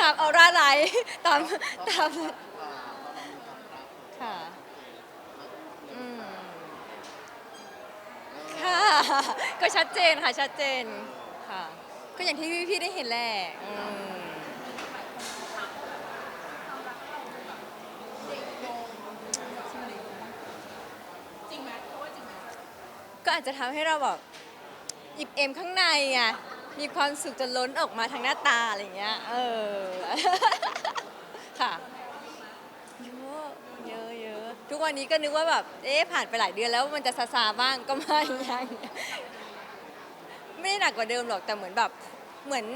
ตามออร่าไลท์ตามตามค่ะอืมค่ะ ก็ชัดเจนค่ะชัดเจนค่ะ ก็อย่างที่พี่ๆได้เห็นแหละอืมก็อาจจะทำให้เราแบบอิบเอมข้างในไง มีความสุขจนล้นออกมาทางหน้าตาอะไรเงี้ย เออ ค่ะ เยอะเยอะเยอะทุกวันนี้ก็นึกว่าแบบ เอ๊ะผ่านไปหลายเดือนแล้วมันจะซาซาบ้างก็ไม่ยังไม่ได้หนักกว่าเดิมหรอกแต่เหมือนแบบ เหมือน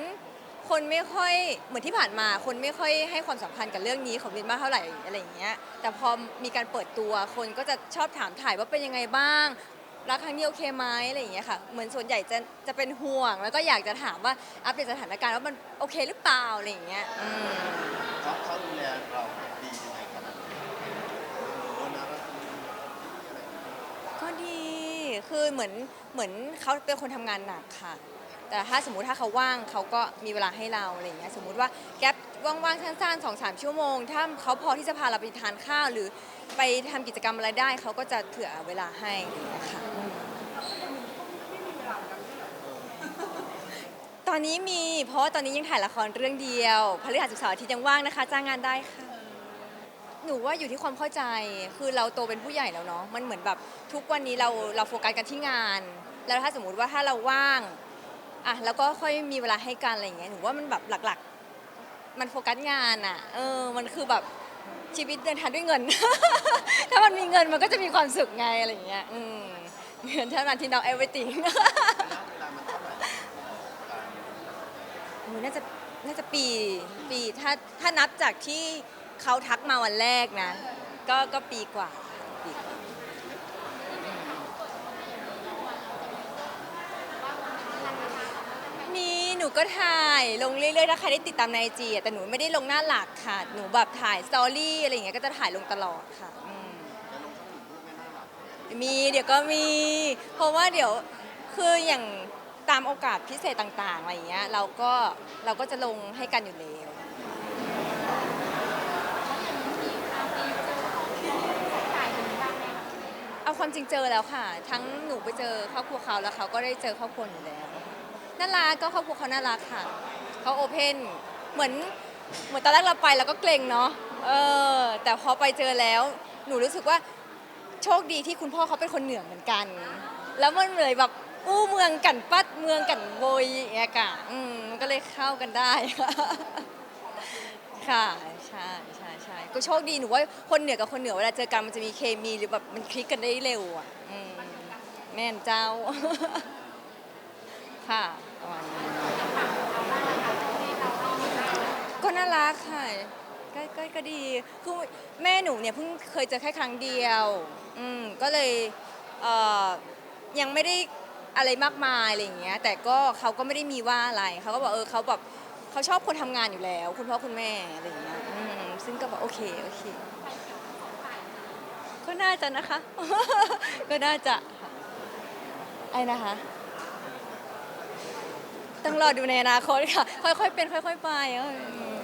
คนไม่ค่อยเหมือนที่ผ่านมาคนไม่ค่อยให้ความสำคัญกับเรื่องนี้ของวินมากเท่าไหร่อะไรอย่างเงี้ยแต่พอมีการเปิดตัวคนก็จะชอบถามถ่ายว่าเป็นยังไงบ้าง รักครั้งนี้โอเคไหมอะไรอย่างเงี้ยค่ะ เหมือนส่วนใหญ่จะจะเป็นห่วง แล้วก็อยากจะถามว่าอัปเดตสถานการณ์ว่ามันโอเคหรือเปล่าอะไรอย่างเงี้ยอืมเขาเขาดูแลเราดียังไงขนาดไหนโอ้นะรักดีอะไรอย่างเงี้ยก็ดีคือเหมือนเหมือนเขาเป็นคนทำงานหนักค่ะ แต่ถ้าสมมุติถ้าเขาว่างเขาก็มีเวลาให้เราอะไรอย่างเงี้ยสมมุติว่าแก๊ป ว่างๆสั้นๆสองสามชั่วโมง ถ้าเขาพอที่จะพาเราไปทานข้าวหรือไปทำกิจกรรมอะไรได้ เขาก็จะเผื่อเวลาให้อะคะตอนนี้มีเพราะว่าตอนนี้ยังถ่ายละครเรื่องเดียวพฤหัสศุกร์เสาร์อาทิตย์ยังว่างนะคะ จ้างงานได้ค่ะ หนูว่าอยู่ที่ความเข้าใจคือเราโตเป็นผู้ใหญ่แล้วเนาะมันเหมือนแบบทุกวันนี้เราเราโฟกัสกันที่งาน แล้วถ้าสมมุติว่าถ้าเราว่างอะแล้วก็ค่อยมีเวลาให้กันอะไรอย่างเงี้ยหนูว่ามันแบบหลัก มันโฟกัสงานอะ เออ มันคือแบบชีวิตเดินทางด้วยเงิน ถ้ามันมีเงินมันก็จะมีความสุขไงอะไรอย่างเงี้ย อืมเงินเท่านั้นที่น้อง everything ระยะเวลามันเท่าไหร่การโอ้ยน่าจะน่าจะปีปีถ้าถ้านับจากที่เขาทักมาวันแรกนะ ก็ก็ปีกว่าปีกว่ามีห นูก็ถ่ายลงเรื่อยๆถ้าใครได้ติดตามในไอจีแต่หนูไม่ได้ลงหน้าหลักค่ะ หนูแบบถ่ายสตอรี่อะไรอย่างเงี้ยก็จะถ่ายลงตลอดค่ะอืมจะลงสักหนึ่งรูปไม่น่าหลับมีเดี๋ยวก็มี เพราะว่าเดี๋ยวคืออย่างตามโอกาสพิเศษต่างๆอะไรอย่างเงี้ยเราก็เราก็จะลงให้กันอยู่แล้วเอาความจริงเจอแล้วค่ะ ทั้งหนูไปเจอครอบครัวเขาแล้วเขาก็ได้เจอครอบครัวหนูแล้ว น่ารักก็ครอบครัวเขาน่ารักค่ะเขาโอเพนเหมือนเหมือนตอนแรกเราไปเราก็เกรงเนาะเออแต่พอไปเจอแล้ว หนูรู้สึกว่าโชคดีที่คุณพ่อเขาเป็นคนเหนือเหมือนกัน แล้วมันเลยแบบอู้เมืองกันปัดเมืองกันโวยอย่างเงี้ยกะอืมมันก็เลยเข้ากันได้ค่ะใช่ใช่ใช่ก็โชคดีหนูว่าคนเหนือกับคนเหนือเวลาเจอกันมันจะมีเคมีหรือแบบมันคลิกกันได้เร็วอะแม่นเจ้าค่ะ ประมาณนี้ก็น่ารักค่ะก็ก็ก็ดีคือแม่หนูเนี่ยเพิ่งเคยเจอแค่ครั้งเดียว อืมก็เลยเอ่อยังไม่ได้อะไรมากมายอะไรอย่างเงี้ย แต่ก็เขาก็ไม่ได้มีว่าอะไรเขาก็บอกเออเขาแบบเขาชอบคนทำงานอยู่แล้ว คุณพ่อคุณแม่อะไรอย่างเงี้ยอืมซึ่งก็บอกโอเคโอเค ก็น่าจะนะคะ ก็น่าจะค่ะไอ้นะคะ ต้องรอดูในอนาคตค่ะ ค่อยๆเป็นค่อย ๆ ไปเอออืม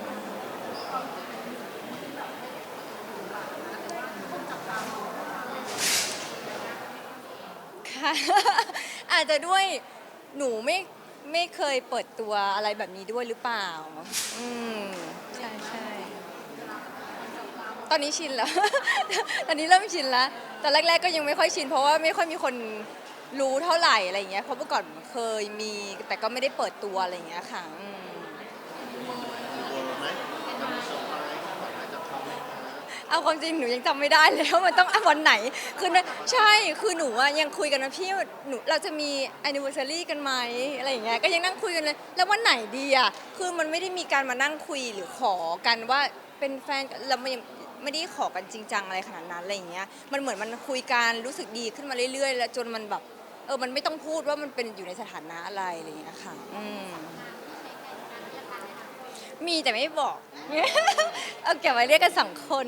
ค่ะ อาจจะด้วยหนูไม่ไม่เคยเปิดตัวอะไรแบบนี้ด้วยหรือเปล่า อืมใช่ใช่ตอนนี้ชินแล้ว ตอนนี้เริ่มชินแล้ว แต่แรก ๆ ก็ยังไม่ค่อยชิน เพราะว่าไม่ค่อยมีคน รู้เท่าไหร่อะไรอย่างเงี้ยเพราะเมื่อก่อนเคยมีแต่ก็ไม่ได้เปิดตัวอะไรอย่างเงี้ยค่ะอืมเอาความจริงหนูยังจำไม่ได้เลยว่ามันต้องวันไหนคือใช่คือหนูอะยังคุยกันนะพี่หนูเราจะมี anniversary กันไหมอะไรอย่างเงี้ยก็ยังนั่งคุยกันเลยแล้ววันไหนดีอะคือมันไม่ได้มีการมานั่งคุยหรือขอกันว่าเป็นแฟนกันเราไม่ไม่ได้ขอกันจริงจังอะไรขนาดนั้นอะไรอย่างเงี้ยมันเหมือนมันคุยกันรู้สึกดีขึ้นมาเรื่อยๆ แล้วจนมันแบบ เออมันไม่ต้องพูดว่ามันเป็นอยู่ในสถานะอะไรอะไรอย่างเงี้ยค่ะอืมมีแต่ไม่บอก เอาเก็บไว้เรียกกันสองคน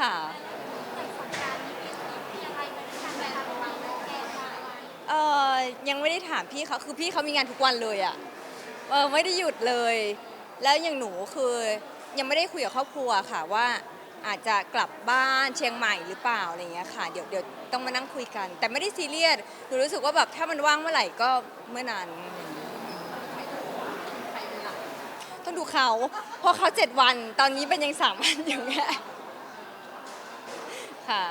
ค่ะเออยังไม่ได้ถามพี่เขาคือพี่เขามีงานทุกวันเลยอะเออไม่ได้หยุดเลย แล้วอย่างหนูคือยังไม่ได้คุยกับครอบครัวค่ะว่า อาจจะกลับบ้านเชียงใหม่หรือเปล่าอะไรเงี้ยค่ะเดี๋ยวเดี๋ยวต้องมานั่งคุยกัน แต่ไม่ได้ซีเรียสหนูรู้สึกว่าแบบถ้ามันว่างเมื่อไหร่ก็เมื่อนั้นต้องดูเขาเพราะเขาเจ็ดวันตอนนี้เป็นยังสามวันอยู่ไงค่ะ